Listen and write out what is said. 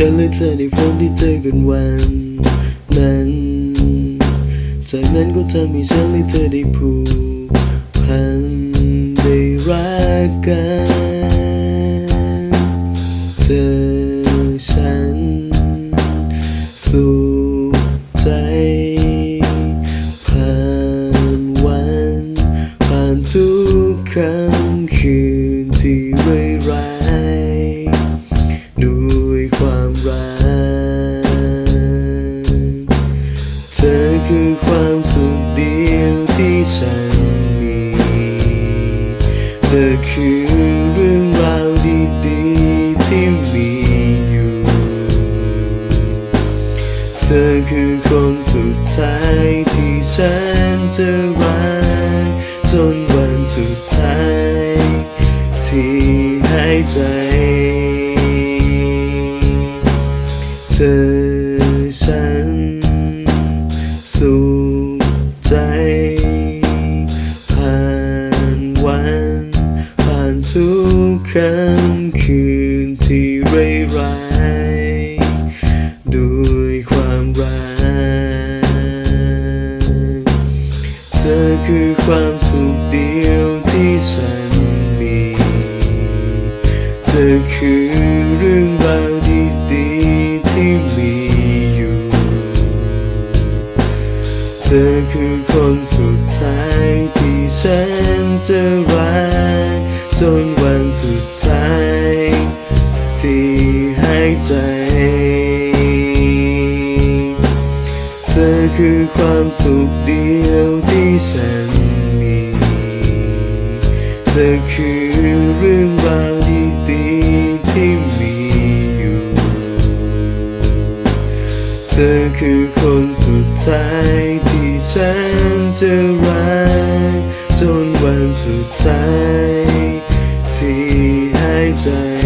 เธอในวันที่เจอกันวันนั้นจากนั้นก็ทำให้ฉันและเธอได้ผูกพันได้รักกันเธอฉันสุขใจผ่านวันผ่านทุกค่ำคืนที่ร้าย ที่ฉันมีเธอคือเรื่องราวดีๆที่มีอยู่ เธอคือคนสุดท้ายที่ฉันจะรักจนวันสุดท้าย ที่หายใจ เธอ ทุกค่ำคืนที่ร้ายๆด้วยความรักเธอคือความสุขเดียวที่ฉันมี เธอคือเรื่องราวดีๆที่มีอยู่ เธอคือคนสุดท้ายที่ฉันจะรัก จนวันสุดท้ายที่หายใจ เธอคือความสุขเดียวที่ฉันมี เธอคือเรื่องราวดีๆที่มีอยู่ เธอคือคนสุดท้ายที่ฉันจะรักจนวันสุดท้าย waiting